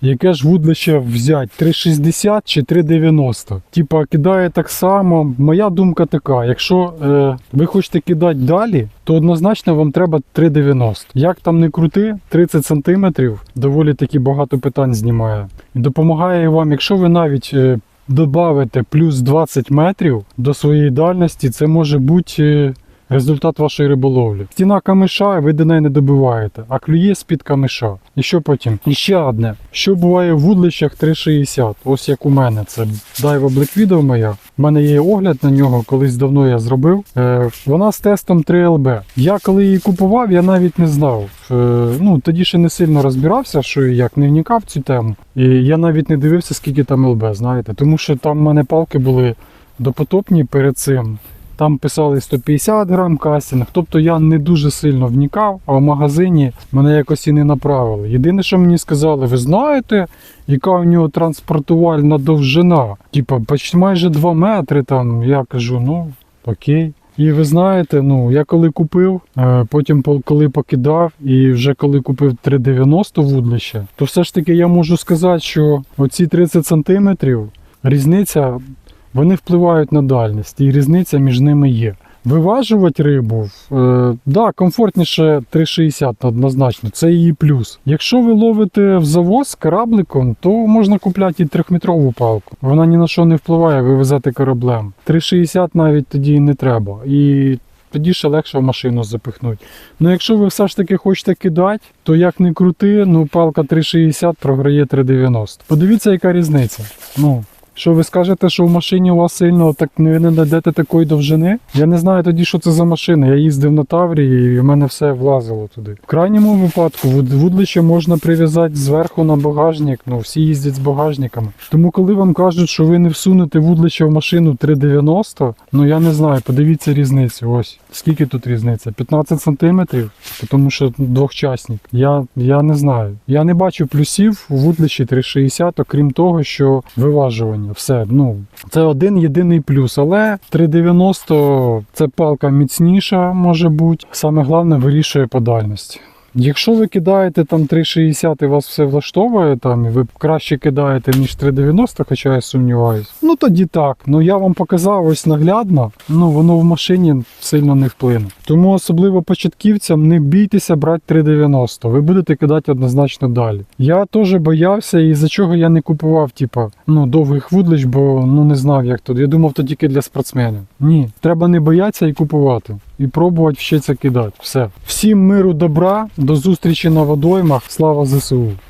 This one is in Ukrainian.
яке ж вудлище взяти? 360 чи 390? Типа кидає так само. Моя думка така: якщо е, ви хочете кидати далі, то однозначно вам треба 390. Як там не крути, 30 см доволі таки багато питань знімає. І допомагає вам, якщо ви навіть. Е, Добавите плюс 20 метрів до своєї дальності, це може бути е, результат вашої риболовлі. Стіна камиша, ви до неї не добиваєте, а клює з-під камиша. І що потім? І ще одне. Що буває в вудлищах 360? Ось як у мене. Це Daiwa Black моя. У мене є огляд на нього, колись давно я зробив. Е, вона з тестом 3LB. Я коли її купував, я навіть не знав. Е, ну, тоді ще не сильно розбирався, що і як не вникав в цю тему. І я навіть не дивився, скільки там ЛБ, знаєте. Тому що там в мене палки були допотопні перед цим. Там писали 150 грам кастинг, тобто я не дуже сильно вникав, а в магазині мене якось і не направили. Єдине, що мені сказали, ви знаєте, яка у нього транспортувальна довжина? Типа майже 2 метри там. Я кажу, ну окей. І ви знаєте, ну я коли купив, е, потім коли покидав, і вже коли купив 390 вудлище, то все ж таки я можу сказати, що оці 30 сантиметрів різниця вони впливають на дальність, і різниця між ними є. Виважувати рибу, е, да, комфортніше 3,60 однозначно, це її плюс. Якщо ви ловите в завоз корабликом, то можна купляти і трьохметрову палку. Вона ні на що не впливає, ви везете кораблем. 3,60 навіть тоді не треба. І тоді ще легше в машину запихнути. Ну якщо ви все ж таки хочете кидати, то як не крути, ну палка 3,60 програє 3,90. Подивіться, яка різниця. Ну, що ви скажете, що в машині у вас сильно так не знайдете такої довжини? Я не знаю тоді, що це за машина. Я їздив на Таврі і в мене все влазило туди. В крайньому випадку вуд- вудлище можна прив'язати зверху на багажник. Ну всі їздять з багажниками. Тому коли вам кажуть, що ви не всунете вудлище в машину 3,90, ну я не знаю, подивіться різницю. Ось скільки тут різниця? 15 сантиметрів, тому що двохчасник. Я, я не знаю. Я не бачу плюсів у вудлищі 3,60, окрім того, що виважування. Все, ну це один єдиний плюс. Але 3,90 це палка міцніша, може бути. Саме головне вирішує по дальності. Якщо ви кидаєте там 3,60 і вас все влаштовує, там, і ви краще кидаєте, ніж 3,90, хоча я сумніваюсь, ну тоді так. Ну я вам показав ось наглядно, ну воно в машині сильно не вплине. Тому особливо початківцям не бійтеся брати 3,90. Ви будете кидати однозначно далі. Я теж боявся, і за чого я не купував, типа, ну, довгих вудлищ, бо ну не знав, як тут. Я думав, то тільки для спортсменів. Ні, треба не боятися і купувати. І пробувати вчитися кидати. Все. Всім миру, добра, до зустрічі на водоймах. Слава ЗСУ!